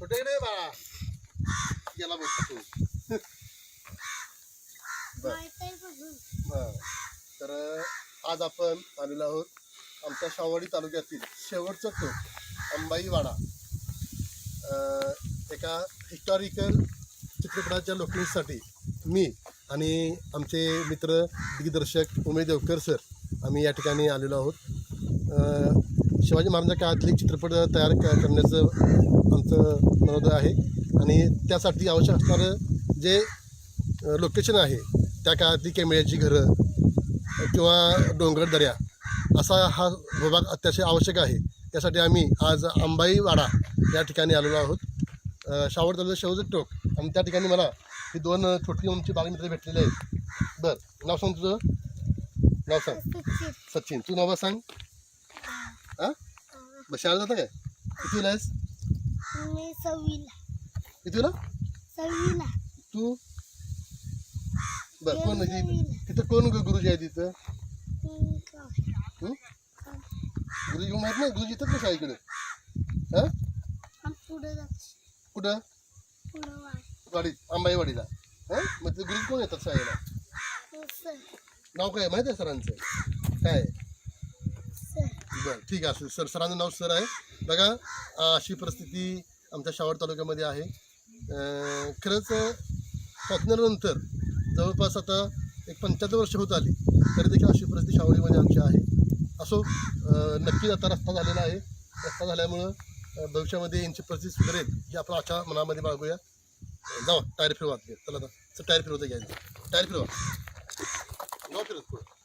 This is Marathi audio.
कुठे रे बाळा? गेला बघ तू. बर. बर. तर आज आपण आलेलो आहोत आमच्या शावडी तालुक्यातील शेवटचं टोक अंबाईवाडा. एका हिस्टॉरिकल चित्रपटाच्या लोकेशनसाठी मी आणि आमचे मित्र दिग्दर्शक उमेश देवकर सर आम्ही या ठिकाणी आलेलो आहोत. शिवाजी महाराजांच्या काळातले चित्रपट तयार क- करण्याचं आमचं मनोदय आहे. आणि त्यासाठी आवश्यक असणारं जे लोकेशन आहे त्या काळातली कॅमेऱ्याची घरं किंवा डोंगर दऱ्या असा हा भूभाग अत्याशय आवश्यक आहे. त्यासाठी आम्ही आज अंबाईवाडा या ठिकाणी आलेलो आहोत. अ, शावड तालुक्यात शेवचं टोक. आणि त्या ठिकाणी मला ही दोन छोटी आमची बालमित्र भेटलेले आहेत. बरं नाव सांग तुझं? नाव सांग. सचिन. तू नाव सांग. हां? बस शाळेला जाता काय कितीला आहेस? मी सव्वीला कितीला? सव्वीला तू? बरं कोण आहे तिथं तिथं कोण ग- गुरुजी आहे तिथं हं? गुरुजी माहीत नाही? गुरुजी येतात ना शाळेकडे? हां? पुढे जात. कुठं? पुढं वाढ. वाडीत अंबाईवाडीला हां? मग ते गुरुजी कोण येतात शाळेला? सर. नाव काय आहे? माहिती आहे सरांचं? काय सर बरं ठीक आहे सर. सरांचं नाव सर आहे. बघा अशी परिस्थिती आमच्या शावड तालुक्यामध्ये आहे. खरंच स्वातंत्र्यानंतर जवळपास आता एक पंच्याहत्तर वर्ष होत आली तरी देखील अशी परिस्थिती शावडीमध्ये आमची आहे. असो नक्कीच आता रस्ता झालेला आहे. रस्ता झाल्यामुळं भविष्यामध्ये यांची परिस्थिती सुधारेल ही आपण अशा मनामध्ये बाळगूया. जाऊ टायर फिरवा चला आता टायर फिरवता घ्यायचं टायर फिरवा. जाऊ फिरत पुढं.